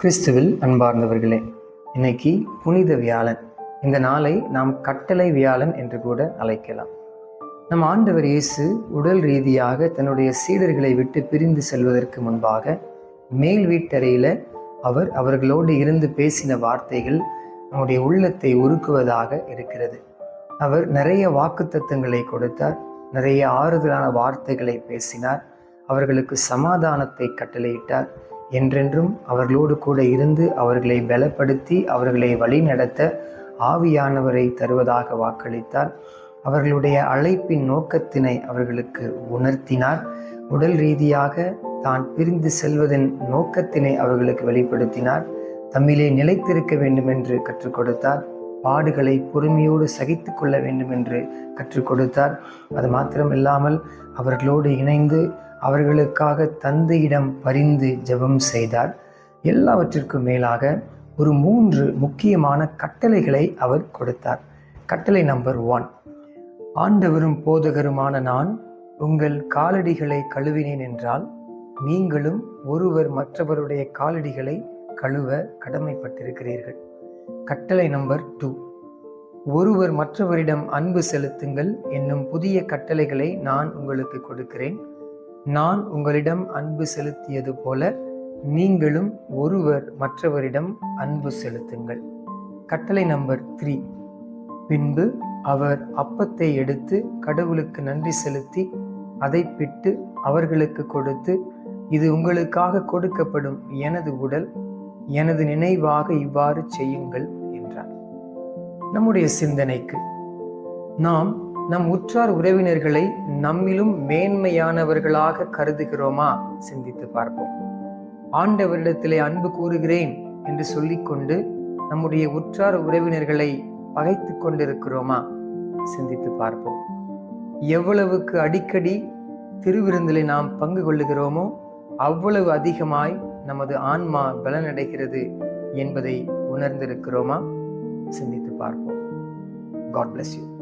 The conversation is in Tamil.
கிறிஸ்துவில் அன்பார்ந்தவர்களே இன்னைக்கு புனித வியாழன் இந்த நாளை நாம் கட்டளை வியாழன் என்று கூட அழைக்கலாம். நம் ஆண்டவர் இயேசு உடல் ரீதியாக தன்னுடைய சீடர்களை விட்டு பிரிந்து செல்வதற்கு முன்பாக மேல் வீட்டறையில் அவர் அவர்களோடு இருந்து பேசின வார்த்தைகள் நம்முடைய உள்ளத்தை உருக்குவதாக இருக்கிறது. அவர் நிறைய வாக்குத்தத்தங்களை கொடுத்தார் நிறைய ஆறுதலான வார்த்தைகளை பேசினார் அவர்களுக்கு சமாதானத்தை கட்டளையிட்டார் என்றென்றும் அவர்களோடு கூட இருந்து அவர்களை பலப்படுத்தி அவர்களை வழிநடத்த ஆவியானவரை தருவதாக வாக்களித்தார். அவர்களுடைய அழைப்பின் நோக்கத்தினை அவர்களுக்கு உணர்த்தினார். உடல் ரீதியாக தான் பிரிந்து செல்வதன் நோக்கத்தினை அவர்களுக்கு வெளிப்படுத்தினார். தம்மிலே நிலைத்திருக்க வேண்டும் என்று கற்றுக் கொடுத்தார். பாடுகளை பொறுமையோடு சகித்து கொள்ள வேண்டும் என்று கற்றுக் கொடுத்தார். அது மாத்திரமில்லாமல் அவர்களோடு இணைந்து அவர்களுக்காக தந்தையிடம் பரிந்து ஜெபம் செய்தார். எல்லாவற்றிற்கும் மேலாக ஒரு மூன்று முக்கியமான கட்டளைகளை அவர் கொடுத்தார். கட்டளை நம்பர் ஒன். ஆண்டவரும் போதகருமான நான் உங்கள் காலடிகளை கழுவினேன் என்றால் நீங்களும் ஒருவர் மற்றவருடைய காலடிகளை கழுவ கடமைப்பட்டிருக்கிறீர்கள். கட்டளை நம்பர் டூ. ஒருவர் மற்றவரிடம் அன்பு செலுத்துங்கள் என்னும் புதிய கட்டளைகளை நான் உங்களுக்கு கொடுக்கிறேன். நான் உங்களிடம் அன்பு செலுத்தியது போல நீங்களும் ஒருவர் மற்றவரிடம் அன்பு செலுத்துங்கள். கட்டளை நம்பர் த்ரீ. பின்பு அவர் அப்பத்தை எடுத்து கடவுளுக்கு நன்றி செலுத்தி அதை பிட்டு அவர்களுக்கு கொடுத்து இது உங்களுக்காக கொடுக்கப்படும் எனது உடல் எனது நினைவாக இவ்வாறு செய்யுங்கள் என்றார். நம்முடைய சிந்தனைக்கு நாம் நம் உற்றார் உறவினர்களை நம்மிலும் மேன்மையானவர்களாக கருதுகிறோமா? சிந்தித்து பார்ப்போம். ஆண்டவரிடத்திலே அன்பு கூறுகிறேன் என்று சொல்லிக்கொண்டு நம்முடைய உற்றார் உறவினர்களை பகைத்து கொண்டிருக்கிறோமா? சிந்தித்து பார்ப்போம். எவ்வளவுக்கு அடிக்கடி திருவிருந்திலே நாம் பங்கு கொள்ளுகிறோமோ அவ்வளவு அதிகமாய் நமது ஆன்மா பலனடைகிறது என்பதை உணர்ந்திருக்கிறோமா? சிந்தித்து பார்ப்போம். God bless you